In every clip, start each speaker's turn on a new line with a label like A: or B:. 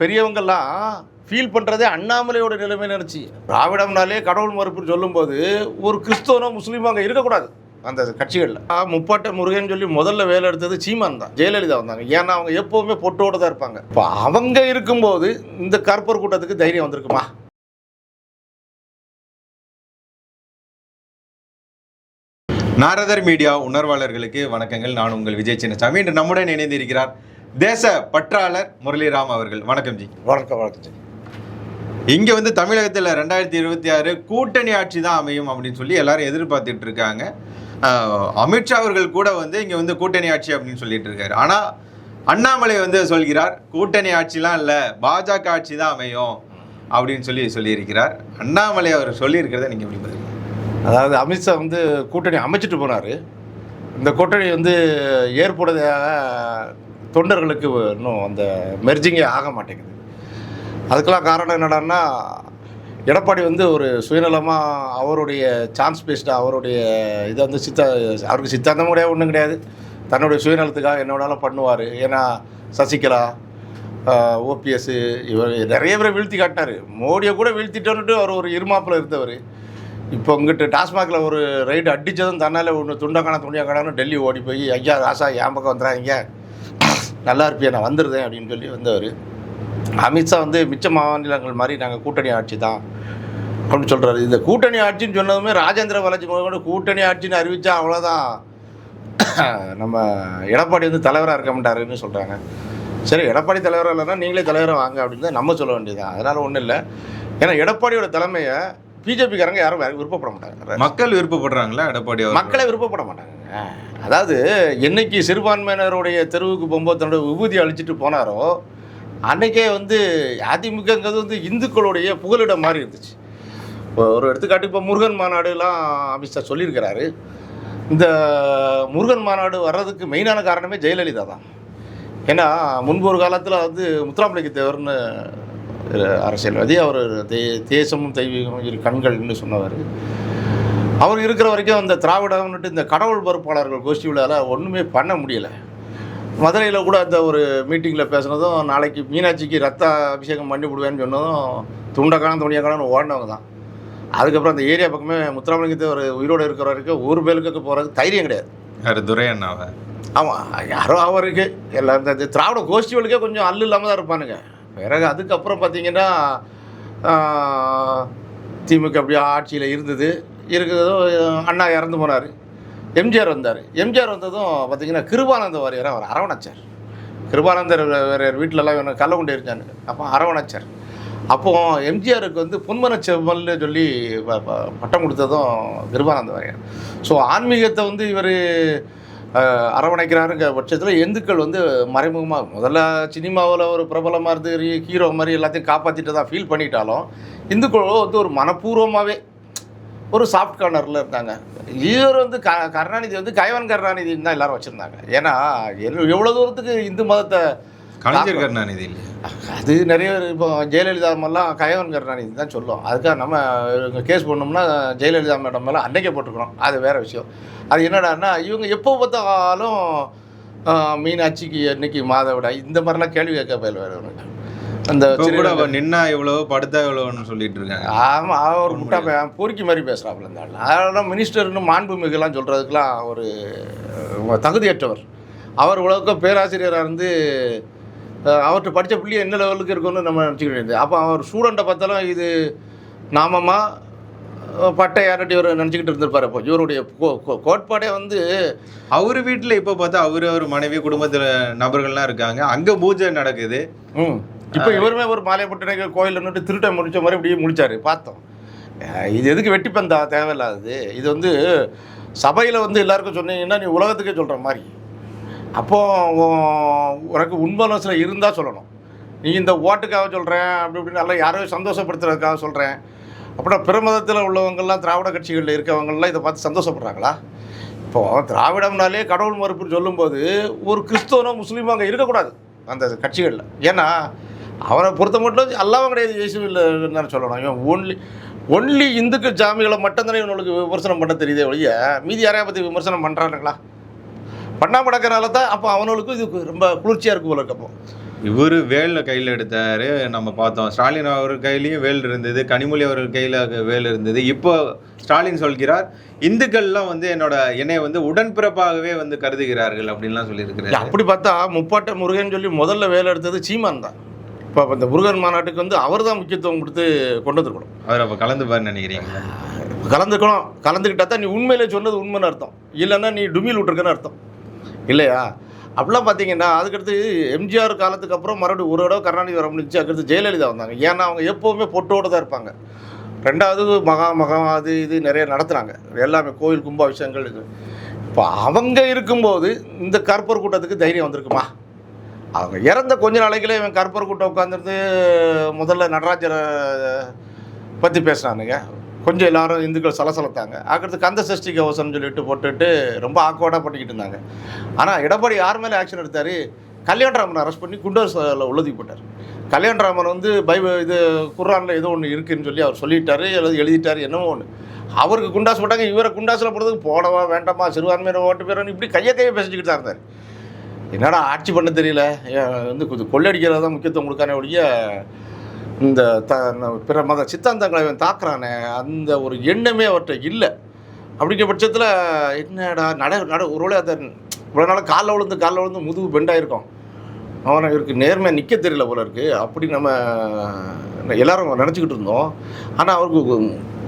A: பெரியவங்கெல்லாம் feel பண்ணுறதே அண்ணாமலையோட நிலைமை நினச்சி. திராவிடம்னாலே கடவுள் மறுப்புன்னு சொல்லும்போது ஒரு கிறிஸ்தவனோ முஸ்லீமோ அங்கே இருக்கக்கூடாது. அந்த கட்சிகளில். முப்பாட்ட முருகன் சொல்லி முதல்ல வேலை எடுத்தது சீமான் தான் ஜெயலலிதா வந்தாங்க. ஏன்னா அவங்க எப்போவுமே பொட்டோடு தான் இருப்பாங்க. இப்போ அவங்க இருக்கும்போது இந்த கருப்பர் கூட்டத்துக்கு தைரியம் வந்திருக்குமா?
B: நாரதர் மீடியா உணர்வாளர்களுக்கு வணக்கங்கள். நான் உங்கள் விஜய் சின்னசாமி. இன்று நம்முடன் இணைந்திருக்கிறார் தேச பற்றாளர் முரளிராம் அவர்கள். வணக்கம் ஜி.
A: வணக்கம் வணக்கம் ஜி.
B: இங்க வந்து தமிழகத்தில் ரெண்டாயிரத்தி இருபத்தி ஆறு கூட்டணி ஆட்சி தான் அமையும் அப்படின்னு சொல்லி எல்லாரும் எதிர்பார்த்துட்டு இருக்காங்க. அமித்ஷா அவர்கள் கூட வந்து இங்க வந்து கூட்டணி ஆட்சி அப்படின்னு சொல்லிட்டு இருக்காரு. ஆனா அண்ணாமலை வந்து சொல்கிறார் கூட்டணி ஆட்சிலாம் இல்ல பாஜக ஆட்சி தான் அமையும் அப்படின்னு சொல்லி சொல்லியிருக்கிறார். அண்ணாமலை அவர் சொல்லியிருக்கிறத நீங்க எப்படி பதில்
A: அதாவது அமித்ஷா வந்து கூட்டணி அமைச்சிட்டு போனார். இந்த கூட்டணி வந்து ஏற்புடையதாக தொண்டர்களுக்கு இன்னும் அந்த மெர்ஜிங்கே ஆக மாட்டேங்குது. அதுக்கெல்லாம் காரணம் என்னடான்னா எடப்பாடி வந்து ஒரு சுயநலமாக அவருடைய சான்ஸ் பேஸ்டாக அவருடைய இதை வந்து சித்தா அவருக்கு சித்தாந்தம் கிடையாது ஒன்றும் கிடையாது. தன்னுடைய சுயநலத்துக்காக என்ன வேணாலும் பண்ணுவார். ஏன்னா சசிகலா ஓபிஎஸ் இவர் நிறைய பேரை வீழ்த்தி காட்டினார். மோடியை கூட வீழ்த்திட்டோன்னுட்டு அவர் ஒரு இருமாப்பில் இருந்தவர். இப்போ இங்கிட்டு டாஸ்மாகில் ஒரு ரைடு அடித்ததும் தன்னால் ஒன்று துண்டக்கான துணியாக்கானு டெல்லி ஓடி போய் ஐயா ராசா என் பக்கம் வந்துடாதீங்க நல்லா இருப்பியா நான் வந்துடுதேன் அப்படின்னு சொல்லி வந்தவர். அமித்ஷா வந்து மிச்ச மாநிலங்கள் மாதிரி நாங்கள் கூட்டணி ஆட்சி தான் அப்படின்னு சொல்கிறாரு இந்த கூட்டணி ஆட்சின்னு சொன்னதுமே ராஜேந்திர பாலாஜி முதல்ல கூட்டணி ஆட்சின்னு அறிவித்தா அவ்வளோதான் நம்ம எடப்பாடி வந்து தலைவராக இருக்க மாட்டாருன்னு சொல்கிறாங்க சரி எடப்பாடி தலைவராக இல்லைன்னா நீங்களே தலைவராக வாங்க அப்படின்னு தான் நம்ம சொல்ல வேண்டியதுதான். அதனால் ஒன்றும் இல்லை. ஏன்னா எடப்பாடியோட தலைமையை பிஜேபிக்காரங்க யாரும் விருப்பப்பட மாட்டாங்க.
B: மக்கள் விருப்பப்படுறாங்களா எடப்பாடி
A: மக்களே விருப்பப்பட மாட்டாங்க. அதாவது என்னைக்கு சிறுபான்மையினருடைய தெருவுக்கு போகும்போது தன்னோட விபூதி அழிச்சிட்டு போனாரோ அன்னைக்கே வந்து அதிமுகங்கிறது வந்து இந்துக்களுடைய புகலிடம் மாதிரி இருந்துச்சு. இப்போ ஒரு எடுத்துக்காட்டு இப்போ முருகன் மாநாடுலாம் அமித்ஷா சொல்லியிருக்கிறாரு. இந்த முருகன் மாநாடு வர்றதுக்கு மெயினான காரணமே ஜெயலலிதா தான். ஏன்னா முன்பு ஒரு காலத்தில் வந்து முத்துராமலிங்க தேவர்னு அரசியல்வாதி அவர் தே தேசமும் தெய்வீகம் இரு கண்கள்னு சொன்னவர். அவர் இருக்கிற வரைக்கும் அந்த திராவிடம்னுட்டு இந்த கடவுள் பொறுப்பாளர்கள் கோஷ்டி விழாவில் ஒன்றுமே பண்ண முடியலை. மதுரையில் கூட அந்த ஒரு மீட்டிங்கில் பேசுனதும் நாளைக்கு மீனாட்சிக்கு ரத்த அபிஷேகம் பண்ணி விடுவேன்னு சொன்னதும் துண்டக்கான துணியக்கானு ஓடினவங்க தான். அதுக்கப்புறம் அந்த ஏரியா பக்கமே முத்துராமலிங்கத்தை ஒரு உயிரோடு இருக்கிற வரைக்கும் ஒரு பேலுக்கு போகிறதுக்கு தைரியம் கிடையாது.
B: யாரு? துரை அண்ணாவை
A: ஆமாம் யாரோ அவருக்கு எல்லாம் இந்த திராவிட கோஷ்டிகளுக்கே கொஞ்சம் அல்லு இல்லாமல் தான் இருப்பானுங்க. பிறகு அதுக்கப்புறம் பார்த்தீங்கன்னா திமுக அப்படியே ஆட்சியில் இருந்தது. இருக்கிறதோ அண்ணா இறந்து போனார். எம்ஜிஆர் வந்தார். எம்ஜிஆர் வந்ததும் பார்த்தீங்கன்னா கிருபானந்த வாரியரை அவர் அரவணைச்சார். கிருபானந்தர் வாரியர் வீட்டிலலாம் இவன் கள்ள கொண்டு இருந்தாங்க அப்போ அரவணைச்சார். அப்போது எம்ஜிஆருக்கு வந்து பொன்மன செவ்வல்னு சொல்லி பட்டம் கொடுத்ததும் கிருபானந்த வாரியர். ஸோ ஆன்மீகத்தை வந்து இவர் அரவணைக்கிறாருங்கிற பட்சத்தில் இந்துக்கள் வந்து மறைமுகமாக முதல்ல சினிமாவில் ஒரு பிரபலமாக இருந்து ஹீரோ மாதிரி எல்லாத்தையும் காப்பாற்றிட்டு தான் ஃபீல் பண்ணிட்டாலும் இந்துக்களோ வந்து ஒரு மனப்பூர்வமாகவே ஒரு சாஃப்ட் கார்னரில் இருந்தாங்க. இவர் வந்து க கருணாநிதி வந்து கைவன் கருணாநிதின்னு தான் எல்லாரும் வச்சுருந்தாங்க. ஏன்னா எவ்வளோ தூரத்துக்கு இந்து மதத்தை
B: கலைஞர் கருணாநிதி
A: அது நிறைய பேர் இப்போ ஜெயலலிதா மேலாம் கயவன் கருணாநிதி தான் சொல்லும். அதுக்காக நம்ம கேஸ் பண்ணோம்னா ஜெயலலிதா மேடம் மேலே அன்னைக்கே போட்டுக்கிறோம் அது வேற விஷயம். அது என்னடான்னா இவங்க எப்போ பார்த்தாலும் மீனாட்சிக்கு என்னைக்கு மாதவிடாய் இந்த மாதிரிலாம் கேள்வி கேட்க பயில் வேறு அந்த
B: கூட
A: சிறு-
B: அவ நின்னா எவ்வளவு படுத்தா எவ்வளவுன்னு சொல்லிட்டு இருக்காங்க.
A: ஆமாம் அவன் ஒரு முட்டா பொறுக்கி மாதிரி பேசுகிறாப்புல இந்த ஆள். அதெல்லாம் மினிஸ்டர்னு மாண்புமிகுலாம் சொல்கிறதுக்கெலாம் ஒரு தகுதியற்றவர். அவர் உலகம் பேராசிரியராக இருந்து அவர்கிட்ட படித்த பிள்ளை என்ன லெவலுக்கு இருக்குன்னு நம்ம நினச்சிக்க வேண்டியது. அப்போ அவர் ஸ்டூடெண்ட்டை பார்த்தாலும் இது நாமமா அஹ், பட்டை யார்ட்டி இவர் நினச்சிக்கிட்டு இருந்திருப்பார் இப்போ இவருடைய கோ- கோ- கோட்பாடே வந்து
B: அவர் வீட்டுல இப்ப பார்த்தா அவரு அவர் மனைவி குடும்பத்துல நபர்கள்லாம் இருக்காங்க. அங்க பூஜை நடக்குது.
A: ம். இப்போ இவருமே ஒரு மாலை போட்டு கோயில் நின்றுட்டு திருட்டை முடிச்ச மாதிரி இப்படியே முடிச்சாரு பார்த்தோம். இது எதுக்கு வெட்டி பந்தா? தேவையில்லாதது. இது வந்து சபையில் வந்து எல்லாருக்கும் சொன்னீங்கன்னா நீ உலகத்துக்கே சொல்கிற மாதிரி. அப்போ உனக்கு உண்மனசில் இருந்தால் சொல்லணும். நீ இந்த ஓட்டுக்காக சொல்கிறேன் அப்படி இப்படின்னு நல்லா யாரையும் சந்தோஷப்படுத்துறதுக்காக சொல்கிறேன் அப்புறம் பிற மதத்தில் உள்ளவங்கள்லாம் திராவிட கட்சிகளில் இருக்கவங்கள்லாம் இதை பார்த்து சந்தோஷப்படுறாங்களா? இப்போது திராவிடம்னாலே கடவுள் மறுப்புன்னு சொல்லும்போது ஒரு கிறிஸ்தவனோ முஸ்லீமோ அங்கே இருக்கக்கூடாது அந்த கட்சிகளில். ஏன்னா அவனை பொறுத்த மட்டும் அல்லாவும் கிடையாது இயேசு இல்லைன்னு சொல்லணும். இவன் ஒன்லி ஒன்லி இந்துக்கு ஜாமிகளை மட்டும்தானே இவனுக்கு விமர்சனம் பண்ண தெரியுதே ஒழிய மீதி யாரையா பற்றி விமர்சனம் பண்ணுறானுங்களா பண்ணாம கிடக்கறனால தான் அப்போ அவனுக்கு இது ரொம்ப குளிர்ச்சியாக இருக்கும் போல இருக்கு அப்போ.
B: இவர் வேலில் கையில் எடுத்தாரு நம்ம பார்த்தோம். ஸ்டாலின் அவர் கையிலயும் வேல் இருந்தது கனிமொழி அவர்கள் கையில் வேல் இருந்தது. இப்போ ஸ்டாலின் சொல்கிறார் இந்துக்கள்லாம் வந்து என்னோட என்னை வந்து உடன்பிறப்பாகவே வந்து கருதுகிறார்கள் அப்படின்லாம்
A: இல்ல,
B: சொல்லியிருக்கிறாரு.
A: அப்படி பார்த்தா முப்பாட்ட முருகன் சொல்லி முதல்ல வேலை எடுத்தது சீமான் தான். இப்போ இந்த முருகன் மாநாட்டுக்கு வந்து அவர் தான் முக்கியத்துவம் கொடுத்து கொண்டு வந்துருக்கணும்.
B: அவர் அப்போ கலந்து பாருன்னு நினைக்கிறீங்களா
A: கலந்துக்கணும். கலந்துக்கிட்டா தான் நீ உண்மையிலே சொன்னது உண்மைன்னு அர்த்தம். இல்லைன்னா நீ டுமில் விட்டுருக்கன்னு அர்த்தம். இல்லையா? அப்படிலாம் பார்த்தீங்கன்னா அதுக்கடுத்து எம்ஜிஆர் காலத்துக்கு அப்புறம் மறுபடியும் ஒரு தடவை கருணாநிதி வர முடிஞ்சு அதுக்கடுத்து ஜெயலலிதா வந்தாங்க. ஏன்னா அவங்க எப்போவுமே பொட்டோடு தான் இருப்பாங்க. ரெண்டாவது மகா மகா அது இது நிறைய நடத்துனாங்க. எல்லாமே கோயில் கும்பாபிஷேகங்கள் இது. இப்போ அவங்க இருக்கும்போது இந்த கற்பர் கூட்டத்துக்கு தைரியம் வந்திருக்குமா? அவங்க இறந்த கொஞ்ச நாளைக்குள்ளே இவன் கருப்பர் கூட்டம் உட்காந்துருந்து முதல்ல நடராஜரை பற்றி பேசுனானுங்க. கொஞ்சம் எல்லாரும் இந்துக்கள் சலசலத்தாங்க. அதுக்கடுத்து கந்த சஷ்டி கவசம்னு சொல்லிட்டு போட்டுட்டு ரொம்ப ஆக்வர்டாக பண்ணிக்கிட்டு இருந்தாங்க. ஆனால் எடப்பாடி யார் மேலே ஆக்ஷன் எடுத்தார்? கல்யாணராமன் அரெஸ்ட் பண்ணி குண்டர்ஸில் உள்ளதுக்கு போட்டார். கல்யாணராமன் வந்து பைபிள் இது குர்ஆனில் ஏதோ ஒன்று இருக்குதுன்னு சொல்லி அவர் சொல்லிட்டாரு எழுதி எழுதிட்டார் என்னமோ ஒன்று அவருக்கு குண்டாஸ் போட்டாங்க இவரை குண்டாஸில் போடுறதுக்கு போடவா வேண்டாமா சிறுபான்மையினர் ஓட்டு பேரன்னு இப்படி கையை கையை பேசிக்கிட்டு தான் இருந்தார். என்னடா ஆட்சி பண்ண தெரியல? வந்து கொஞ்சம் கொள்ளடிக்கிறதா தான் முக்கியத்துவம் கொடுக்கானே ஒழிய இந்த த பிற மத சித்தாந்தங்களை அவன் தாக்குறானே அந்த ஒரு எண்ணமே அவர்கிட்ட இல்லை. அப்படிங்கிற பட்சத்தில் என்னடா நட நட ஒரு வேளை அதை இவ்வளோ நாள் காலில் விழுந்து காலில் விழுந்து முதுகு பெண்டாயிருக்கும் அவனை இவருக்கு நேர்மையாக நிற்க தெரியல போல இருக்கு. அப்படி நம்ம எல்லாரும் நினச்சிக்கிட்டு இருந்தோம். ஆனால் அவருக்கு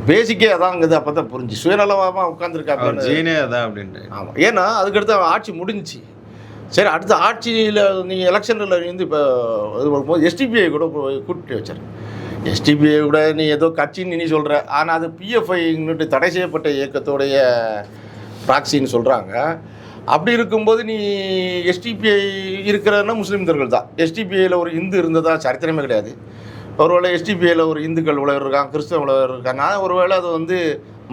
A: பேசிக்கே அதாங்குது அப்போ தான் புரிஞ்சு. சுயநலமாக உட்காந்துருக்காங்க
B: ஜீனே அதான் அப்படின்ட்டு.
A: ஆமாம் ஏன்னா அதுக்கடுத்து அவன் ஆட்சி முடிஞ்சுச்சு. சரி அடுத்த ஆட்சியில் நீங்கள் எலெக்ஷனில் இருந்து இப்போ இது வரும்போது எஸ்டிபிஐ கூட போய் கூட்டிட்டு வச்சார். எஸ்டிபிஐ கூட நீ ஏதோ கட்சின்னு நீ சொல்கிற ஆனால் அது பிஎஃப்ஐன்னுட்டு தடை செய்யப்பட்ட இயக்கத்தோடைய ப்ராக்சின்னு சொல்கிறாங்க அப்படி இருக்கும்போது நீ எஸ்டிபிஐ இருக்கிறன்னா முஸ்லீம்தர்கள் தான் எஸ்டிபிஐயில் ஒரு இந்து இருந்ததா சரித்திரமே கிடையாது. ஒருவேளை எஸ்டிபிஐயில் ஒரு இந்துக்கள் உழவர் இருக்கான் கிறிஸ்தவ உழவர் இருக்காங்க. ஒருவேளை அது வந்து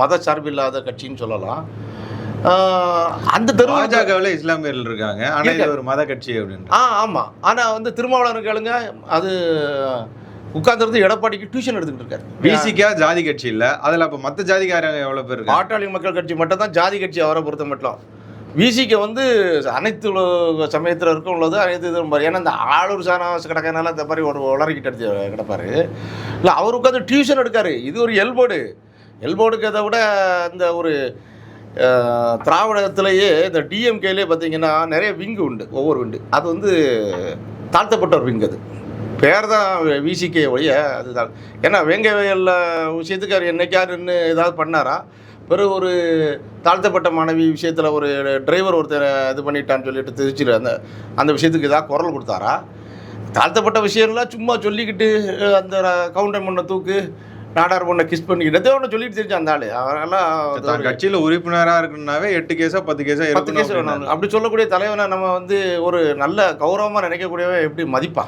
A: மத சார்பில்லாத கட்சின்னு சொல்லலாம். அந்த தெருவில்
B: பாஜகவில் இஸ்லாமியர்கள் இருக்காங்க. ஆனா இது ஒரு மத கட்சி அப்படின்ட்டு
A: ஆ ஆமாம் ஆனால் வந்து திருமாவளவன் கேளுங்க அது உட்கார்ந்துருந்து எடப்பாடிக்கு டியூஷன் எடுத்துக்கிட்டு இருக்காரு.
B: பிசிக்கா ஜாதி கட்சி இல்ல. அதுல அப்ப மத்த ஜாதிக்காரங்க எவ்வளவு பேர்
A: பாட்டாளி மக்கள் கட்சி மட்டும் தான் ஜாதி கட்சி அவரை பொறுத்த மட்டும். விசிக்கு வந்து அனைத்து உல- சமயத்தினருக்கும் உள்ளது அனைத்து இதுவும் பாரு. ஏன்னா இந்த ஆளூர் சாணவாச கிடக்கனால இந்த மாதிரி ஒரு உளறிக்கிட்டு எடுத்து கிடப்பாரு. இல்லை அவர் உட்காந்து டியூஷன் எடுக்காரு. இது ஒரு எல்போர்டு எல்போர்டுக்கு அதை விட இந்த ஒரு திராவிடத்திலேயே இந்த டிஎம்கேலே பார்த்தீங்கன்னா நிறைய விங்கு உண்டு ஒவ்வொரு விண்டு. அது வந்து தாழ்த்தப்பட்ட ஒரு விங் அது. பேர் தான் விசிகே ஒழிய அதுதான் ஏன்னா வேங்க வயலில் விஷயத்துக்கு அவர் என்னைக்காருன்னு ஏதாவது பண்ணாரா? பிறகு ஒரு தாழ்த்தப்பட்ட மாணவி விஷயத்தில் ஒரு டிரைவர் ஒருத்தர் இது பண்ணிட்டான்னு சொல்லிட்டு திருச்சியில் அந்த அந்த விஷயத்துக்கு ஏதாவது குரல் கொடுத்தாரா? தாழ்த்தப்பட்ட விஷயம்லாம் சும்மா சொல்லிக்கிட்டு அந்த கவுண்டர் பண்ண தூக்கு நாடார் பொண்ணை கிஸ் பண்ணிக்கிட்டு ஏதோ ஒன்று சொல்லிட்டு தெரிஞ்சு அந்த ஆள். அவரெல்லாம்
B: கட்சியில உறுப்பினரா இருக்கணும்னாவே எட்டு கேஸா பத்து கேஸா
A: பத்து கேஸ் வேணும் அப்படி சொல்லக்கூடிய தலைவனை நம்ம வந்து ஒரு நல்ல கௌரவமாக நினைக்கக்கூடியவன் எப்படி மதிப்பா?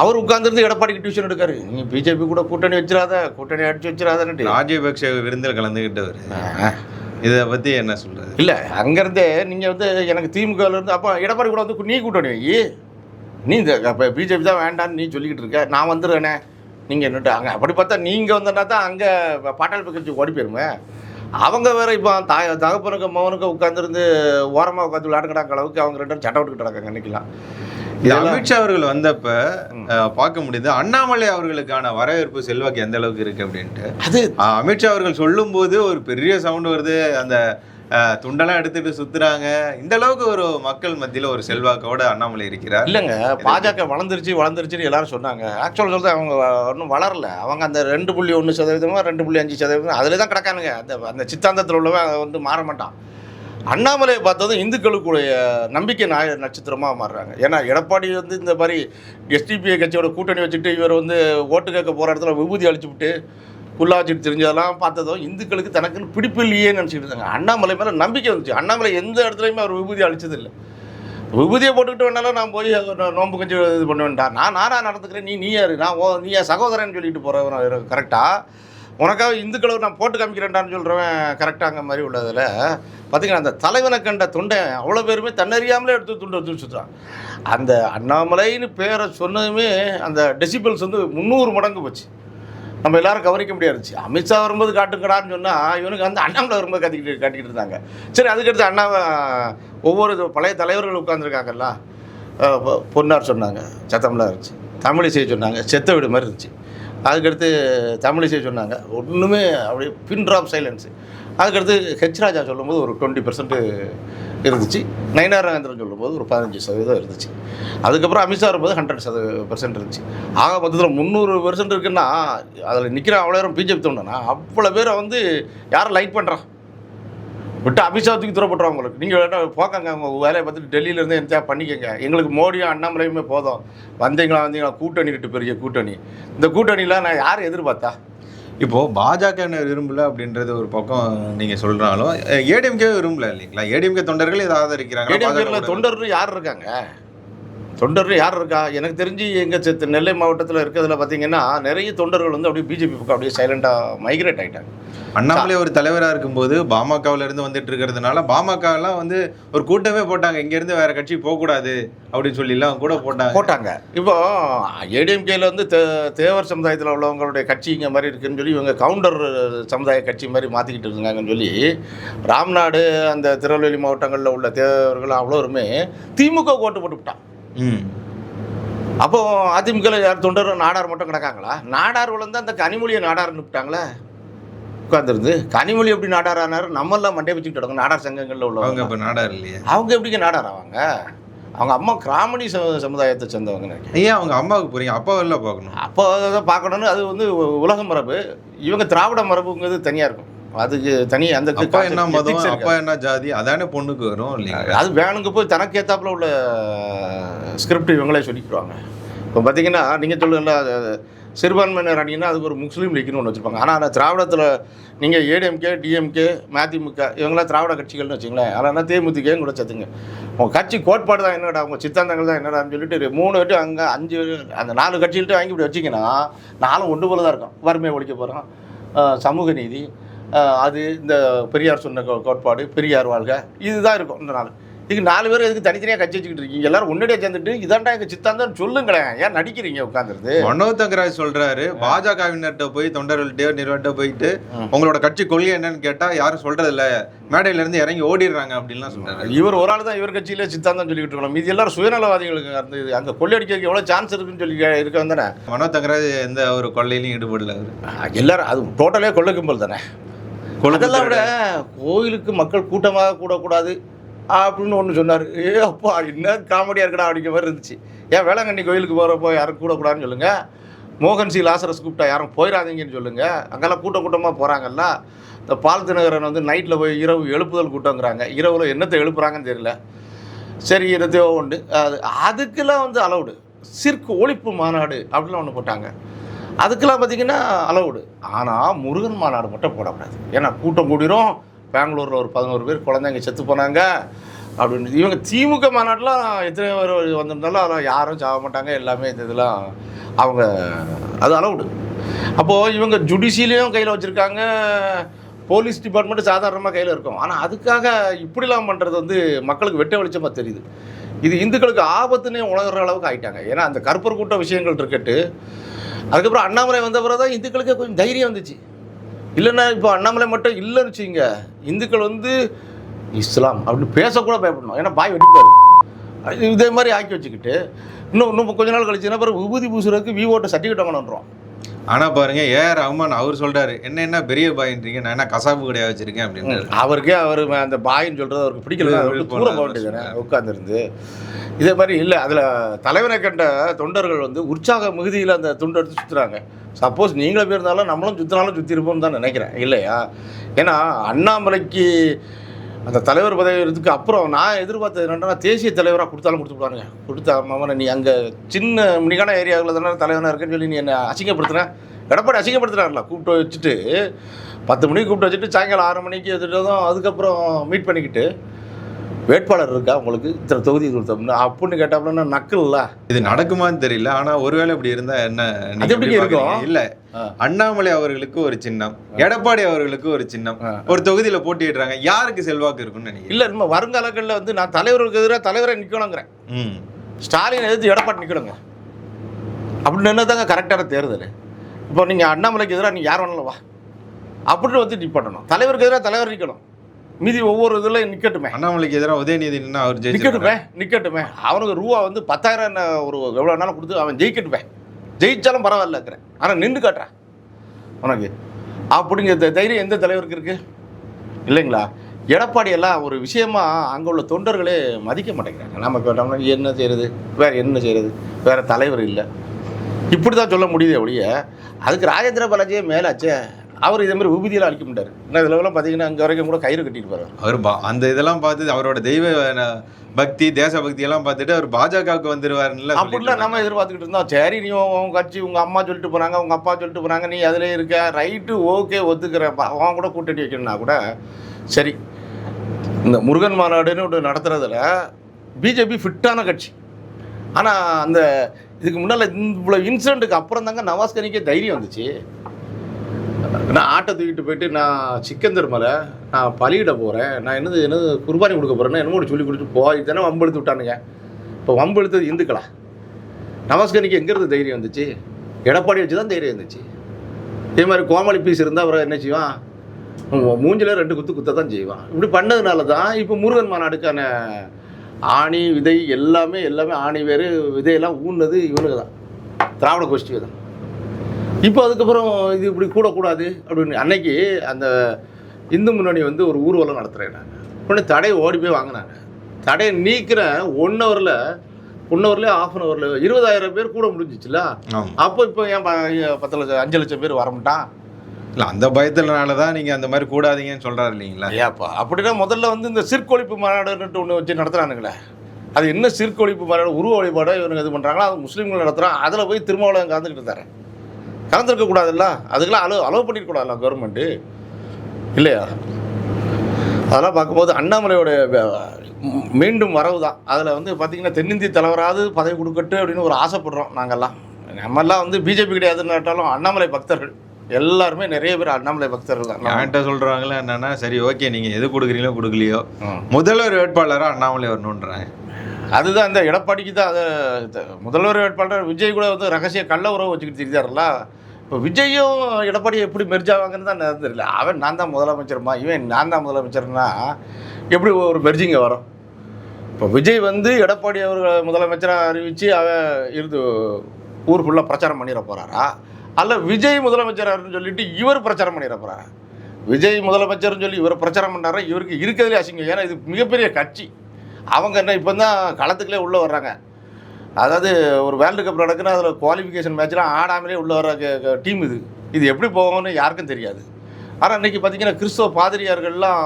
A: அவர் உட்கார்ந்துருந்து எடப்பாடிக்கு டியூஷன் எடுக்காரு. நீ பிஜேபி கூட கூட்டணி வச்சிடாத கூட்டணி அடிச்சு வச்சிடாதன்ட்டு
B: ராஜபக்ஷ விருந்தில் கலந்துகிட்டவர். இதை பத்தி என்ன சொல்றது?
A: இல்லை அங்கேருந்தே நீங்கள் வந்து எனக்கு திமுகவில் இருந்து அப்போ எடப்பாடி கூட வந்து நீ கூட்டணி வை. நீ இந்த இப்போ பிஜேபி தான் வேண்டான்னு நீ சொல்லிக்கிட்டு இருக்க. நான் வந்துடுறேனே. நீங்கள் என்னட்டு அங்கே அப்படி பார்த்தா நீங்கள் வந்தனா தான் அங்கே பாட்டாளி கட்சி ஓடி போயிருமே. அவங்க வேற இப்போ தாய் தகப்பனுக்கு மகனுக்கு உட்காந்துருந்து ஓரமாக உட்காந்து விளையாடுக்கிறாங்க அளவுக்கு அவங்க ரெண்டு பேரும் சட்டை விட்டுக்கிட்டு
B: இது
A: இதெல்லாம்
B: அமித்ஷா அவர்கள் வந்தப்ப பார்க்க முடியுது. அண்ணாமலை அவர்களுக்கான வரவேற்பு செல்வாக்கு எந்த அளவுக்கு இருக்கு அப்படின்ட்டு.
A: அது
B: அமித்ஷா அவர்கள் சொல்லும்போது ஒரு பெரிய சவுண்ட் வருது. அந்த துண்டெல்லாம் எடுத்துட்டு சுத்துறாங்க. இந்த அளவுக்கு ஒரு மக்கள் மத்தியில ஒரு செல்வாக்கோட அண்ணாமலை இருக்கிறார்.
A: இல்லைங்க பாஜக வளர்ந்துருச்சு வளர்ந்துருச்சுன்னு எல்லாரும் சொன்னாங்க. ஆக்சுவல் சொல்றது அவங்க ஒன்றும் வளரல. அவங்க அந்த ரெண்டு புள்ளி ஒன்று சதவீதமாக ரெண்டு புள்ளி அஞ்சு சதவீதம் அதில் தான் கிடக்கானுங்க. அந்த அந்த சித்தாந்தத்தில் உள்ளவன் அதை வந்து மாற மாட்டான். அண்ணாமலையை பார்த்ததும் இந்துக்களுக்குடைய நம்பிக்கை நாய நட்சத்திரமாக மாறுறாங்க. ஏன்னா எடப்பாடி வந்து இந்த மாதிரி எஸ்டிபிஐ கட்சியோட கூட்டணி வச்சுட்டு இவர் வந்து ஓட்டு கேட்க போகிற இடத்துல விபூதி அழிச்சு விட்டு புல்லா தெரிஞ்சதெல்லாம் பார்த்ததும் இந்துக்களுக்கு தனக்குன்னு பிடிப்பு இல்லையே நினச்சிட்டு இருந்தாங்க. அண்ணாமலை மேலே நம்பிக்கை வந்துச்சு. அண்ணாமலை எந்த இடத்துலையுமே அவர் விபூதி அழிச்சதில்லை. விபூதியை போட்டுக்கிட்டு வேணாலும் நான் போய் நோன்பு கொஞ்சம் இது பண்ண வேண்டாம் நான் நானாக நடந்துக்கிறேன் நீ நீ யாரு? நான் ஓ நீ என் சகோதரன் சொல்லிட்டு போகிறவன் கரெக்டாக உனக்காக இந்துக்களை நான் போட்டு காமிக்கிறேன்டான்னு சொல்கிறவன் கரெக்டாங்க மாதிரி உள்ளதில். பார்த்திங்கன்னா அந்த தலைவனை கண்ட தொண்டை அவ்வளோ பேருமே தன்னறியாமலே எடுத்து துண்டு எடுத்து சுற்றுறான் அந்த அண்ணாமலைன்னு பேரை சொன்னதுமே அந்த டெசிபிள்ஸ் வந்து முந்நூறு மடங்கு போச்சு. நம்ம எல்லாரும் கவனிக்க முடியாது. அமித்ஷா வரும்போது காட்டுங்கடான்னு சொன்னால் இவனுக்கு வந்து அண்ணாமலை வரும்போது கத்திக்கிட்டு காட்டிக்கிட்டு இருந்தாங்க. சரி அதுக்கடுத்து அண்ணா ஒவ்வொரு பழைய தலைவர்கள் உட்காந்துருக்காங்கல்ல பொன்னார் சொன்னாங்க சத்தம்லாம் இருந்துச்சு. தமிழிசை சொன்னாங்க செத்த வீடு மாதிரி இருந்துச்சு. அதுக்கடுத்து தமிழிசை சொன்னாங்க ஒன்றுமே அப்படியே பின் ட்ராப் சைலன்ஸு அதுக்கடுத்து ஹெச் ராஜா சொல்லும்போது ஒரு டுவெண்ட்டி பர்சன்ட் இருந்துச்சு. நயனார் நாகேந்திரன் சொல்லும்போது ஒரு பதினஞ்சு சதவீதம் இருந்துச்சு. அதுக்கப்புறம் அமித்ஷா வரும்போது ஹண்ட்ரட் சத பர்சன்ட் இருந்துச்சு. ஆக மொத்தத்தில் முந்நூறு பர்சன்ட் இருக்குன்னா அதில் நிற்கிற அவ்வளோ நேரம் பிஜேபி தோணுனா அவ்வளோ பேரை வந்து யாரை லைக் பண்ணுறான் விட்டு அமித்ஷா தூக்கி தூரப்படுறோம் உங்களுக்கு. நீங்கள் வேணா போக்கங்க உங்கள் வேலையை பார்த்துட்டு டெல்லியிலேருந்து எந்த பண்ணிக்கங்க. எங்களுக்கு மோடியும் அண்ணாமலையுமே போதும். வந்தீங்களா வந்தீங்களா கூட்டணி கிட்ட பெரிய கூட்டணி. இந்த கூட்டணியில் நான் யார் எதிர்பார்த்தா?
B: இப்போ பாஜக விரும்பல அப்படின்றது ஒரு பக்கம் நீங்க சொல்றாலும் ஏடிஎம்கே விரும்பல இல்லைங்களா? ஏடிஎம்கே தொண்டர்கள் இதை ஆதரிக்கிறாங்க
A: ஏடிஎம்கேல தொண்டர்கள். யார் இருக்காங்க? தொண்டர்கள் யார் இருக்கா? எனக்கு தெரிஞ்சு எங்கள் செத்து நெல்லை மாவட்டத்தில் இருக்கிறதுல பார்த்தீங்கன்னா நிறைய தொண்டர்கள் வந்து அப்படியே பிஜேபி பக்கம் அப்படியே சைலண்டாக மைக்ரேட் ஆகிட்டாங்க
B: அண்ணாமலை ஒரு தலைவரா இருக்கும்போது பாமகவுல இருந்து வந்துட்டு இருக்கிறதுனால பாமக எல்லாம் வந்து ஒரு கூட்டமே போட்டாங்க. இங்க இருந்து வேற கட்சி போக கூடாது அப்படின்னு சொல்லி எல்லாம் கூட போட்டாங்க.
A: போட்டாங்க. இப்போ ஏடிஎம்கேல வந்து தே தேவர் சமுதாயத்தில் உள்ளவங்களுடைய கட்சி இங்கே மாதிரி இருக்குன்னு சொல்லி இவங்க கவுண்டர் சமுதாய கட்சி மாதிரி மாற்றிக்கிட்டு இருந்தாங்கன்னு சொல்லி ராம்நாடு அந்த திருநெல்வேலி மாவட்டங்களில் உள்ள தேவர்கள் அவ்வளோருமே திமுக ஓட்டு போட்டுவிட்டான்
B: ம்.
A: அப்போ அதிமுக யார் தொண்டர்? நாடார் மட்டும் கிடக்காங்களா? நாடார் விழுந்து அந்த கனிமொழியை நாடார்னு விட்டாங்களே. உட்காந்துருந்து கனிமொழி எப்படி நாடார் ஆனார்? நம்மெல்லாம் மண்டே வச்சுக்கிட்டு கிடக்கும். நாடார் சங்கங்களில்
B: அவங்க
A: உள்ளவங்க
B: இப்ப நாடார் இல்லையா.
A: அவங்க எப்படிங்க நாடார் ஆவாங்க? அவங்க அம்மா கிராமணி சமுதாயத்தை சேர்ந்தவங்க
B: ஏன் அவங்க அம்மாவுக்கு போறீங்க அப்பா வெளில பார்க்கணும்.
A: அப்போ அதை பார்க்கணுன்னு அது வந்து உலக மரபு. இவங்க திராவிட மரபுங்கிறது தனியாக இருக்கும். அதுக்கு தனி அந்த
B: அப்பா என்ன மதம்? அப்பா. என்ன ஜாதி? அதானே பொண்ணுக்கு வரும் இல்லைங்களா?
A: அது வேணுங்க போய் தனக்கு ஏத்தாப்புல உள்ள ஸ்கிரிப்ட் இவங்களே சொல்லிக்கிறாங்க இப்போ பார்த்தீங்கன்னா நீங்கள் சொல்லுங்கள் சிறுபான்மையினர் அணின்னா அதுக்கு ஒரு முஸ்லீம் லீக்னு ஒன்று வச்சுருப்பாங்க. ஆனால் அந்த திராவிடத்தில் நீங்கள் ஏடிஎம்கே டிஎம்கே மதிமுக இவங்களாம் திராவிட கட்சிகள்னு வச்சுங்களேன் ஆனால் தேமுதிகன்னு கூட சேர்த்துங்க. உங்கள் கட்சி கோட்பாடு தான் என்னடா உங்கள் சித்தாந்தங்கள் தான் என்னடான்னு சொல்லிட்டு மூணு வட்டி அங்கே அஞ்சு அந்த நாலு கட்சிகள்கிட்ட வாங்கி இப்படி வச்சிங்கன்னா நாலும் ஒன்று போல தான் இருக்கும். வறுமையை ஒழிக்க போகிறோம் சமூக நீதி அது இந்த பெரியார் சொன்ன கோட்பாடு பெரியார் வாழ்க இதுதான் இருக்கும் இந்த நாள். இதுக்கு நாலு பேர் எதுக்கு தனித்தனியாக கட்சி வச்சுக்கிட்டு இருக்கீங்க? எல்லாரும் ஒன்னடியே சேர்ந்துட்டு இதாண்டா எங்கள் சித்தாந்தம் சொல்லுங்களேன் ஏன் நடிக்கிறீங்க உட்காந்துருந்து
B: மனோ தங்கராஜ் சொல்றாரு பாஜகவினர்கிட்ட போய் தொண்டர்கள்ட்டயோ நிறுவனத்தை போயிட்டு உங்களோட கட்சி கொள்கை என்னன்னு கேட்டா யாரும் சொல்றது இல்ல மேடையில இருந்து இறங்கி ஓடிடுறாங்க அப்படின்லாம் சொல்றாரு.
A: இவர் ஒரு ஆள் தான் இவர் கட்சியிலே சித்தாந்தம் சொல்லிக்கிட்டு இருக்கணும். மீதி எல்லாரும் சுயநலவாதிகளுக்கு அந்த இது அங்கே கொள்ளையடிக்கிறதுக்கு எவ்வளோ சான்ஸ் இருக்குன்னு சொல்லி இருக்க வந்தானே?
B: மனோ தங்கராஜ் எந்த ஒரு கொள்ளையிலையும் ஈடுபடல
A: எல்லாரும் அது டோட்டலே கொள்ளை கும்பல் தானே? அதெல்லாம் விட கோயிலுக்கு மக்கள் கூட்டமாக கூடக்கூடாது. அப்படின்னு ஒன்று சொன்னார். ஏ அப்பா என்ன காமெடியாக இருக்கடா அப்படிங்கிற மாதிரி இருந்துச்சு. ஏன் வேளாங்கண்ணி கோயிலுக்கு போகிறப்போ யாரும் கூடக்கூடாதுன்னு சொல்லுங்கள் மோகன் சி லாசரஸ் கூப்பிட்டா யாரும் போயிடாதீங்கன்னு சொல்லுங்கள் அங்கெல்லாம் கூட்ட கூட்டமாக போகிறாங்கல்ல இந்த பால் தினகரன் வந்து நைட்டில் போய் இரவு எழுப்புதல் கூட்டங்கிறாங்க இரவில் என்னத்தை எழுப்புறாங்கன்னு தெரியல. சரி என்னத்தையோ உண்டு. அது அதுக்கெல்லாம் வந்து அலவுடு சிற்கு ஒழிப்பு மாநாடு அப்படிலாம் ஒன்று போட்டாங்க. அதுக்கெல்லாம் பார்த்தீங்கன்னா அலவுடு ஆனால் முருகன் மாநாடு மட்டும் போடக்கூடாது. ஏன்னா கூட்டம் கூடிரும். பெங்களூரில் ஒரு பதினோரு பேர் குழந்தைங்க செத்து போனாங்க அப்படின்னு. இவங்க திமுக மாநாட்டில் எத்தனை பேர் வந்திருந்தாலும் அதெல்லாம் யாரும் சாக மாட்டாங்க. எல்லாமே இந்த இதெல்லாம் அவங்க அது அளவுடு அப்போது இவங்க ஜுடிஷியலையும் கையில் வச்சுருக்காங்க. போலீஸ் டிபார்ட்மெண்ட்டு சாதாரணமாக கையில் இருக்கும். ஆனால் அதுக்காக இப்படிலாம் பண்ணுறது வந்து மக்களுக்கு வெட்ட வெளிச்சமாக தெரியுது. இது இந்துக்களுக்கு ஆபத்துன்னே உணர்கிற அளவுக்கு ஆகிட்டாங்க ஏன்னா அந்த கருப்பர் கூட்ட விஷயங்கள் இருக்கட்டு அதுக்கப்புறம் அண்ணாமலை வந்த பிறகு தான் இந்துக்களுக்கு கொஞ்சம் தைரியம் வந்துச்சு. இல்லைன்னா இப்போ அண்ணாமலை மட்டும் இல்லைன்னு வச்சுங்க இந்துக்கள் வந்து இஸ்லாம் அப்படின்னு பேசக்கூட பயப்படணும். ஏன்னா பாய் வெட்டிப்பாரு. இதே மாதிரி ஆக்கி வச்சுக்கிட்டு இன்னும் இன்னும் கொஞ்ச நாள் கழிச்சுன்னா பிறகு விபூதி பூசுறதுக்கு விவோட்ட சர்டிஃபிகேட் வாங்கணுன்றோம்
B: ஆனா பாருங்க ஏ ரஹ்மான் அவர் சொல்றாரு என்ன என்ன பெரிய பாயின்றீங்க? நான் என்ன கசாப்பு கடையா வச்சிருக்கேன்? அப்படின்னு
A: அவருக்கே அவர் அந்த பாயின்னு சொல்கிறது அவருக்கு பிடிக்கல அவருக்கு
B: விருப்பம்
A: தூர
B: இல்லாத
A: போக வேண்டியதானே உட்காந்துருந்து இதே மாதிரி இல்லை அதில் தலைவனை கண்ட தொண்டர்கள் வந்து உற்சாக மிகுதியில் அந்த துண்டு எடுத்து சுற்றுறாங்க சப்போஸ் நீங்களே போயிருந்தாலும் நம்மளும் சுற்றினாலும் சுற்றிருப்போம்னு தான் நினைக்கிறேன் இல்லையா? ஏன்னா அண்ணாமலைக்கு அந்த தலைவர் பதவிக்கு அப்புறம் நான் எதிர்பார்த்தது என்னென்னா தேசிய தலைவராக கொடுத்தாலும் கொடுத்துருப்பாருங்க கொடுத்தா மாமனை நீ அங்கே சின்ன முனிகான ஏரியாவில் தானே தலைவனாக இருக்குன்னு சொல்லி நீ என்னை அசிங்கப்படுத்துன. எடப்பாடி அசிங்கப்படுத்துறாருல கூப்பிட்டு வச்சுட்டு பத்து மணிக்கு கூப்பிட்டு வச்சுட்டு சாயங்காலம் ஆறு மணிக்கு எதிர்த்ததும் அதுக்கப்புறம் மீட் பண்ணிக்கிட்டு வேட்பாளர் இருக்கா உங்களுக்கு? இத்தனை தொகுதி கொடுத்தோம்னு. அப்படின்னு கேட்டாப்புல நக்கல்ல.
B: இது நடக்குமான்னு தெரியல. ஆனா ஒருவேளை இப்படி இருந்தா என்ன நீங்க எப்படி
A: இருக்கும்?
B: இல்ல. அண்ணாமலை அவர்களுக்கு ஒரு சின்னம். எடப்பாடி அவர்களுக்கு ஒரு சின்னம். ஒரு தொகுதியில போட்டியிடுறாங்க. யாருக்கு செல்வாக்கு இருக்கும்னு நினைக்கிறேன்
A: இல்லை நம்ம வருங்காலங்களில் வந்து நான் தலைவருக்கு எதிராக தலைவரை நிற்கணுங்கிறேன்
B: ம்.
A: ஸ்டாலின் எதிர்த்து எடப்பாடி நிற்கணுங்க அப்படின்னு என்ன தாங்க கரெக்டான தேர்தல். இப்போ நீங்கள் அண்ணாமலைக்கு எதிராக நீ யார் வேணாலும் வா. அப்படின்னு வந்து நீ பண்ணணும் தலைவருக்கு எதிராக தலைவர் நிற்கணும் மீதி ஒவ்வொரு இதில் நிற்கட்டுமே
B: அண்ணாமலைக்கு எதிராக உதயநிதி நின்னா அவர்
A: நிற்கட்டுமே நிற்கட்டுமே அவனுக்கு ரூபா வந்து பத்தாயிரம் ஒரு எவ்வளோ நாளும் கொடுத்து அவன் ஜெயிக்கட்டுமே. ஜெயிச்சாலும் பரவாயில்லக்கிறேன் ஆனால் நின்று காட்டுறேன் உனக்கு. அப்படிங்கிற தைரியம் எந்த தலைவருக்கு இருக்கு? இல்லைங்களா? எடப்பாடி எல்லாம் ஒரு விஷயமா அங்கே உள்ள தொண்டர்களே மதிக்க மாட்டேங்கிறாங்க. நம்ம கேட்டோம்னா என்ன செய்யறது? வேற என்ன செய்யறது? வேற தலைவர் இல்லை. இப்படி தான் சொல்ல முடியுதே ஒழிய அதுக்கு ராஜேந்திர பாலாஜியே மேலாச்சே. அவர் இதே மாதிரி உபதியெல்லாம் அளிக்க மாட்டார். இன்னும் இதில் பார்த்தீங்கன்னா அங்கே வரைக்கும் கூட கயிறு கட்டிட்டு போகிறார்
B: அவர் பா- அந்த இதெல்லாம் பார்த்து அவரோட தெய்வ பக்தி தேச பக்தி எல்லாம் பார்த்துட்டு அவர் பாஜகவுக்கு வந்துருவாருன்னு
A: அப்படிலாம் நம்ம எதிர்பார்த்துக்கிட்டு இருந்தோம். சரி நீ உன் கட்சி உங்கள் அம்மா சொல்லிட்டு போகிறாங்க உங்கள் அப்பா சொல்லிட்டு போகிறாங்க நீ அதிலே இருக்க ரைட்டு ஓகே ஒத்துக்கிற அவன் கூட கூட்டணி வைக்கணும்னா கூட சரி இந்த முருகன் மாநாடுன்னு ஒன்று நடத்துறதுல பிஜேபி ஃபிட்டான கட்சி. ஆனால் அந்த இதுக்கு முன்னால் இவ்வளோ இன்சிடெண்ட்டுக்கு அப்புறம் தாங்க நவாஸ் கனிக்கே தைரியம் வந்துச்சு. நான் ஆட்டை தூக்கிட்டு போயிட்டு நான் சிக்கன் மலை நான் பலியிட போகிறேன் நான் என்னது என்னது குர்பானி கொடுக்க போகிறேன்னா என்னமோ ஒண்ணு சொல்லி கொடுத்துட்டு போய் தானே வம்பெடுத்து விட்டானுங்க. இப்போ வம்பெடுத்தது இந்துக்களா? நமஸ்கரிக்கு எங்கேருந்து தைரியம் வந்துச்சு? எடப்பாடி வச்சு தான் தைரியம் வந்துச்சு. இதே மாதிரி கோமாளி பீஸ் இருந்தால் அப்புறம் என்ன செய்வான்? மூஞ்சில் ரெண்டு குத்து குத்த தான் செய்வான். இப்படி பண்ணதுனால தான் இப்போ முருகன் மாநாடுக்கான ஆணி விதை எல்லாமே எல்லாமே ஆணி வேறு விதையெல்லாம் ஊன்னது இவனுக்கு தான். திராவிட கோஷ்டி தான். இப்போ அதுக்கப்புறம் இது இப்படி கூடக்கூடாது அப்படின்னு அன்னைக்கு அந்த இந்து முன்னணி வந்து ஒரு ஊர்வலம் நடத்துகிறேன் நான். உடனே தடையை ஓடி போய் வாங்கினாங்க. தடையை நீக்கிறேன் ஒன் ஹவரில் ஒன் ஹவர்லேயே ஆஃப் அன் ஹவரில் இருபதாயிரம் பேர் கூட முடிஞ்சிச்சுல? அப்போ இப்போ ஏன் பத்து லட்சம் அஞ்சு லட்சம் பேர் வரமாட்டான்
B: இல்ல அந்த பயத்துலனால தான் நீங்க அந்த மாதிரி கூடாதீங்கன்னு சொல்றாரு இல்லைங்களா?
A: ஐயாப்பா அப்படின்னா முதல்ல வந்து இந்த சிற்கொழிப்பு மாநாடுன்ட்டு ஒன்று வச்சு நடத்துறானுங்களே. அது என்ன சிற்கொழிப்பு மாநாடு உருவ வழிபாடோ இவனுங்க இது பண்ணுறாங்களோ அது முஸ்லீம்கள் நடத்துகிறான் அதில் போய் திருமாவளவன் கலந்துக்கிட்டு இருந்தாரேன் கலந்துருக்க கூடாதுல்ல? அதுக்கெல்லாம் அலோ அலோவ் பண்ணிருக்கூடாதுல்ல கவர்மெண்ட்டு இல்லையா? அதெல்லாம் பார்க்கும்போது அண்ணாமலையோட மீண்டும் வரவு தான் அதில் வந்து பார்த்திங்கன்னா தென்னிந்திய தலைவராவது பதவி கொடுக்கட்டு அப்படின்னு ஒரு ஆசைப்படுறோம் நாங்கள்லாம் நம்மெல்லாம் வந்து பிஜேபி கிடையாதுன்னாட்டாலும் அண்ணாமலை பக்தர்கள். எல்லாருமே நிறைய பேர் அண்ணாமலை பக்தர்கள் தான்.
B: என்கிட்ட சொல்றாங்களே என்னன்னா சரி ஓகே நீங்க எது கொடுக்குறீங்களோ கொடுக்கலையோ. முதல்வர் வேட்பாளரா அண்ணாமலை வரணுன்றாங்க
A: அதுதான் இந்த எடப்பாடிக்கு தான் அதை முதல்வர் வேட்பாளர் விஜய் கூட வந்து ரகசிய கள்ள உறவு வச்சுக்கிட்டு தெரிஞ்சார்ல இப்போ விஜயும் எடப்பாடி எப்படி மெர்ஜாவாங்கன்னு தான் தெரியல. அவன் நான் தான் முதலமைச்சர்மா? இவன் நான் தான் முதலமைச்சர்னா எப்படி ஒரு மெர்ஜிங்க வரும்? இப்போ விஜய் வந்து எடப்பாடி அவர்கள் முதலமைச்சராக அறிவித்து அவன் இருந்து ஊர் ஃபுல்லாக பிரச்சாரம் பண்ணிட போகிறாரா அல்ல விஜய் முதலமைச்சராருன்னு சொல்லிட்டு இவர் பிரச்சாரம் பண்ணிட போகிறாரா விஜய் முதலமைச்சர்னு சொல்லி இவர் பிரச்சாரம் பண்ணாரா இவருக்கு இருக்கிறதுலே அசிங்கம். ஏன்னா இது மிகப்பெரிய கட்சி. அவங்க என்ன இப்போ தான் களத்துக்குள்ளே உள்ளே வர்றாங்க. அதாவது ஒரு வேர்ல்டு கப் நடக்குன்னா அதில் குவாலிஃபிகேஷன் மேட்ச்லாம் ஆடாமலே உள்ளே வர டீம் இது. இது எப்படி போகும்னு யாருக்கும் தெரியாது. ஆனால் இன்றைக்கி பார்த்தீங்கன்னா கிறிஸ்தவ பாதிரியார்கள்லாம்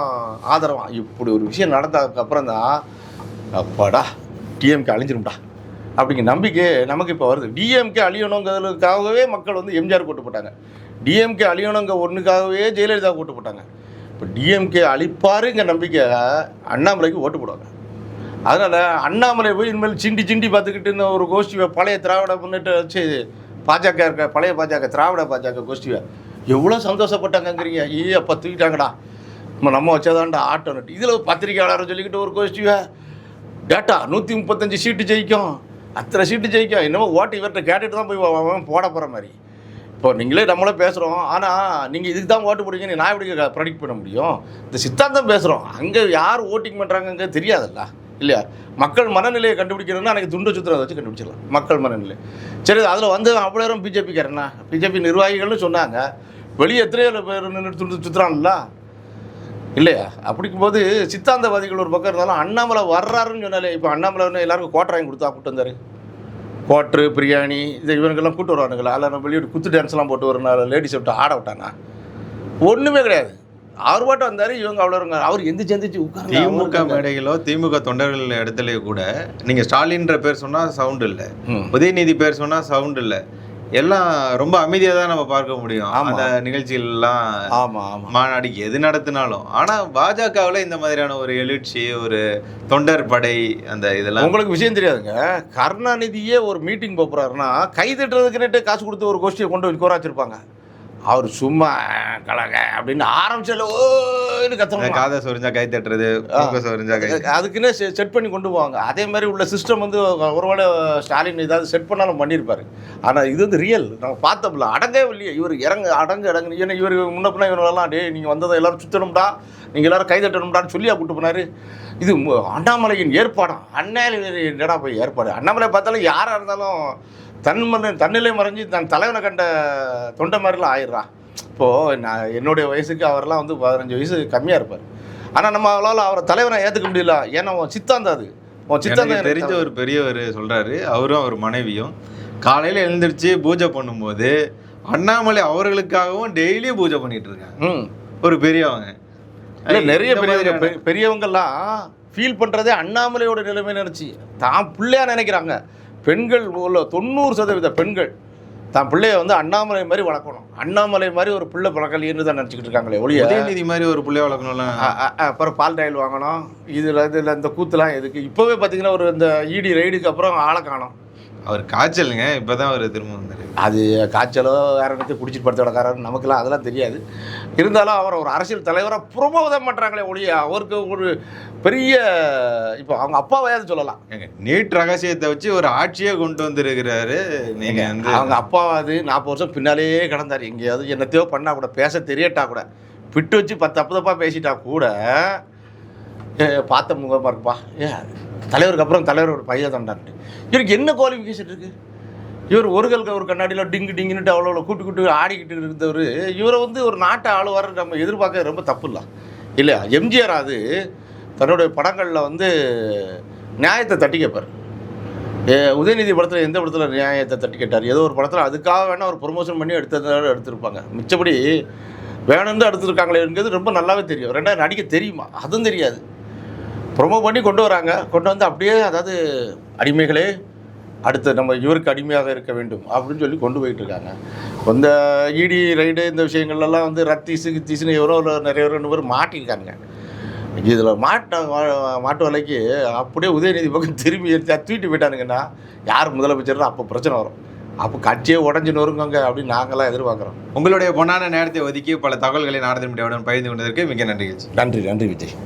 A: ஆதரவா. இப்படி ஒரு விஷயம் நடந்ததுக்கப்புறம் தான் அப்பாடா டிஎம்கே அழிஞ்சிரும்டா. அப்படிங்கிற நம்பிக்கை நமக்கு இப்போ வருது. டிஎம்கே அழியணுங்கிறதுக்காகவே மக்கள் வந்து எம்ஜிஆர் கூட்டு போட்டாங்க. டிஎம்கே அழியணுங்க ஒன்றுக்காகவே ஜெயலலிதா கூட்டு போட்டாங்க. இப்போ டிஎம்கே அழிப்பாருங்க நம்பிக்கை அண்ணாமலைக்கு ஓட்டு போடுவாங்க. அதனால் அண்ணாமலை போய் இனிமேல் சிண்டி சிண்டி பார்த்துக்கிட்டு இந்த ஒரு கோஷ்டிவை பழைய திராவிட முன்னேற்ற வச்சு பாஜக இருக்க பழைய பாஜக திராவிட பாஜக கோஷ்டிவை. எவ்வளோ சந்தோஷப்பட்டாங்கங்கிறீங்க. ஈ அப்போ தூக்கிட்டாங்கடா. நம்ம நம்ம வச்சதாண்டா ஆட்டோ நட்டு. இதில் பத்திரிக்கையாளர் சொல்லிக்கிட்டு ஒரு கோஷ்டிவை டேட்டா நூற்றி முப்பத்தஞ்சு சீட்டு ஜெயிக்கும். அத்தனை சீட்டு ஜெயிக்கும். என்னமோ ஓட்டு இவர்கிட்ட கேட்டுட்டு தான் போய் போட போகிற மாதிரி. இப்போ நீங்களே நம்மளே பேசுகிறோம் ஆனால் நீங்கள் இதுக்கு தான் ஓட்டு போடுவீங்கன்னு நான் எப்படி ப்ரெடிக்ட் பண்ண முடியும். இந்த சித்தாந்தம் பேசுகிறோம் அங்கே யார் ஓட்டிங் பண்ணுறாங்கங்க தெரியாதுல்ல. இல்லையா? மக்கள் மனநிலையை கண்டுபிடிக்கணும்னா எனக்கு துண்டு சுத்திரத்தை வச்சு கண்டுபிடிச்சிடலாம். மக்கள் மனநிலை. சரி அதில் வந்து அவ்வளோ நேரம் பிஜேபிக்காரண்ணா பிஜேபி நிர்வாகிகள்னு சொன்னாங்க. வெளியே எத்தனையோ பேர் நின்று துண்டு சுத்துறான்ல? இல்லையா? அப்படிங்கும்போது சித்தாந்தவாதிகள் ஒரு பக்கம் இருந்தாலும் அண்ணாமலை வர்றாருன்னு சொன்னாலே இப்போ அண்ணாமலை வந்து எல்லாருக்கும் கோட்டர் வாங்கி கொடுத்தா கூப்பிட்டு வந்தார் கோட்ரு பிரியாணி இது இவங்கெல்லாம் கூட்டு வருவானுங்களா? அதில் நம்ம வெளியே குத்து டான்ஸ்லாம் போட்டு வரனால லேடிஸ் விட்டு ஆட விட்டானா? ஒன்றுமே கிடையாது. அவர் பாட்டு வந்தார் இவங்க அவ்வளோ இருங்க. அவர் எந்திரிச்சு எந்திரிச்சு உட்கார்ந்து
B: திமுக மேடைகளோ திமுக தொண்டர்கள் இடத்துல கூட நீங்க ஸ்டாலின்ற பேர் சொன்னா சவுண்ட் இல்ல. உதயநிதி பேர் சொன்னா சவுண்ட் இல்ல. எல்லாம் ரொம்ப அமைதியா தான் நம்ம பார்க்க முடியும். அந்த நிகழ்ச்சிகள் எல்லாம்
A: ஆமாம் ஆமாம்
B: மாநாடு எது நடத்தினாலும். ஆனா பாஜகவுல இந்த மாதிரியான ஒரு எழுச்சி ஒரு தொண்டர் படை அந்த இதெல்லாம்
A: உங்களுக்கு விஷயம் தெரியாதுங்க. கருணாநிதியே ஒரு மீட்டிங் போகிறாருன்னா கை தட்டுறதுக்குன்னுட்டு காசு கொடுத்து ஒரு கோஷ்டியை கொண்டு போய் கோராச்சிருப்பாங்க. அவர் சும்மா கலக அப்படின்னு ஆரம்பிச்சால ஓன்னு கத்தணும்
B: காதை சொரிஞ்சா கை தட்டுறது சொரிஞ்சா கை
A: அதுக்குன்னே செட் பண்ணி கொண்டு போவாங்க. அதே மாதிரி உள்ள சிஸ்டம் வந்து ஒருவேளை ஸ்டாலின் ஏதாவது செட் பண்ணாலும் பண்ணியிருப்பாரு ஆனால் இது வந்து ரியல் நம்ம பார்த்தோம்ல அடங்கவே இல்லையே. இவர் இறங்க அடங்கு அடங்கு ஏன்னா இவர் முன்ன பின்ன இவரெல்லாம் டே நீங்கள் வந்ததை எல்லாரும் சுற்றணும்டா நீங்கள் எல்லாரும் கை தட்டணும்டான்னு சொல்லியா கூட்டு போனாரு? இது அண்ணாமலையின் ஏற்பாடாம் அண்ணாமலை என்னடா போய் ஏற்பாடு? அண்ணாமலை பார்த்தாலும் யாராக இருந்தாலும் தன் மன தன்னிலை மறைஞ்சு தன் தலைவனை கண்ட தொண்டை மாதிரிலாம் ஆயிடுறா. இப்போது நான் என்னுடைய வயசுக்கு அவரெல்லாம் வந்து பதினஞ்சு வயசு கம்மியாக இருப்பார். ஆனால் நம்ம அவளால் அவரை தலைவனை ஏற்றுக்க முடியல. ஏன்னா உன் சித்தாந்தம் அது. உன் சித்தாந்தம்
B: எனக்கு தெரிஞ்ச ஒரு பெரியவர் சொல்றாரு. அவரும் அவர் மனைவியும். காலையில எழுந்திருச்சு பூஜை பண்ணும்போது அண்ணாமலை அவர்களுக்காகவும் டெய்லி பூஜை பண்ணிட்டு இருக்காங்க. ஒரு பெரியவங்க.
A: இல்லை நிறைய பெரியவங்க பெரியவங்கெல்லாம் ஃபீல் பண்ணுறதே அண்ணாமலையோட நிலைமை நினச்சி தான் பிள்ளையா நினைக்கிறாங்க. பெண்கள் உள்ள தொண்ணூறு சதவீத பெண்கள் தான் பிள்ளைய வந்து அண்ணாமலை மாதிரி வளர்க்கணும். அண்ணாமலை மாதிரி ஒரு பிள்ளை பழக்கலைன்னு தான் நினச்சிக்கிட்டு இருக்காங்களே ஒழிய
B: உதயநிதி மாதிரி ஒரு பிள்ளைய வளர்க்கணும்ல?
A: அப்புறம் பால் டாயில் வாங்கணும். இதில் இதில் இந்த கூத்துலாம் எதுக்கு? இப்போவே பார்த்தீங்கன்னா ஒரு இந்த இடி ரைடுக்கு அப்புறம் ஆளை காணோம்.
B: அவர் காய்ச்சலுங்க இப்பதான் அவர் திரும்ப வந்தாரு.
A: அது காய்ச்சலோ வேற என்னத்தையும் குடிச்சிட்டு படுத்த கிடக்காரன்னு நமக்கெல்லாம் அதெல்லாம் தெரியாது. இருந்தாலும் அவர் ஒரு அரசியல் தலைவராக புறம்போதம் பண்ணுறாங்களே ஒழிய அவருக்கு ஒரு பெரிய இப்போ அவங்க அப்பாவையாவது சொல்லலாம்?
B: ஏங்க, நீட் ரகசியத்தை வச்சு ஒரு ஆட்சியே கொண்டு வந்திருக்கிறாரு. நீங்க வந்து
A: அவங்க அப்பாவாவது நாற்பது வருஷம் பின்னாலேயே கிடந்தார். எங்கேயாவது என்னத்தையோ பண்ணா கூட பேச தெரியட்டா கூட பிட்டு வச்சு பத்து தப்பு தப்பாக பேசிட்டா கூட பார்த்த முகமாக இருக்குப்பா ஏ தலைவருக்கு அப்புறம் தலைவர் ஒரு பையன் தண்டான்ட்டு இவருக்கு என்ன குவாலிஃபிகேஷன் இருக்குது இவர் ஒரு கல் ஒரு கண்ணாடியில் டிங்கு டிங்குன்னுட்டு அவ்வளோ கூட்டு கூட்டு ஆடிக்கிட்டு இருந்தவர். இவரை வந்து ஒரு நாட்டை ஆளுவார் நம்ம எதிர்பார்க்க ரொம்ப தப்பு இல்லை இல்லையா? எம்ஜிஆர் அது தன்னுடைய படங்களில் வந்து நியாயத்தை தட்டி கேட்பார் ஏ, உதயநிதி படத்தில் எந்த படத்தில் நியாயத்தை தட்டி கேட்டார்? ஏதோ ஒரு படத்தில் அதுக்காக வேணால் ஒரு ப்ரொமோஷன் பண்ணி எடுத்ததால எடுத்திருப்பாங்க. மிச்சப்படி வேணும்னு எடுத்திருக்காங்களேங்கிறது ரொம்ப நல்லாவே தெரியும். ரெண்டாவது நடிக்க தெரியுமா? அதுவும் தெரியாது. ப்ரொமோ பண்ணி கொண்டு வராங்க. கொண்டு வந்து அப்படியே அதாவது அடிமைகளே அடுத்து நம்ம இவருக்கு அடிமையாக இருக்க வேண்டும் அப்படின்னு சொல்லி கொண்டு போயிட்டு இருக்காங்க. இந்த இடி ரைடு இந்த விஷயங்கள்லாம் வந்து ரத்தீஸு கித்தீஸுன்னு எவரோ நிறைய ரெண்டு பேர் மாட்டியிருக்காங்க இதில் மாட்ட மாட்டு வலைக்கு அப்படியே உதயநிதி பக்கம் திரும்பி தூக்கிட்டு போயிட்டானுங்கன்னா யார் முதலமைச்சர்னு அப்போ பிரச்சனை வரும். அப்போ கட்சியே உடஞ்சி நொறுங்குங்க அப்படின்னு நாங்களாம் எதிர்பார்க்குறோம்.
B: உங்களுடைய பொன்னான நேரத்தை ஒதுக்கி பல தகவல்களை நாரதன் மீடியாவுடன் பகிர்ந்து கொண்டதற்கு மிக நன்றி
A: நன்றி நன்றி விஜய்.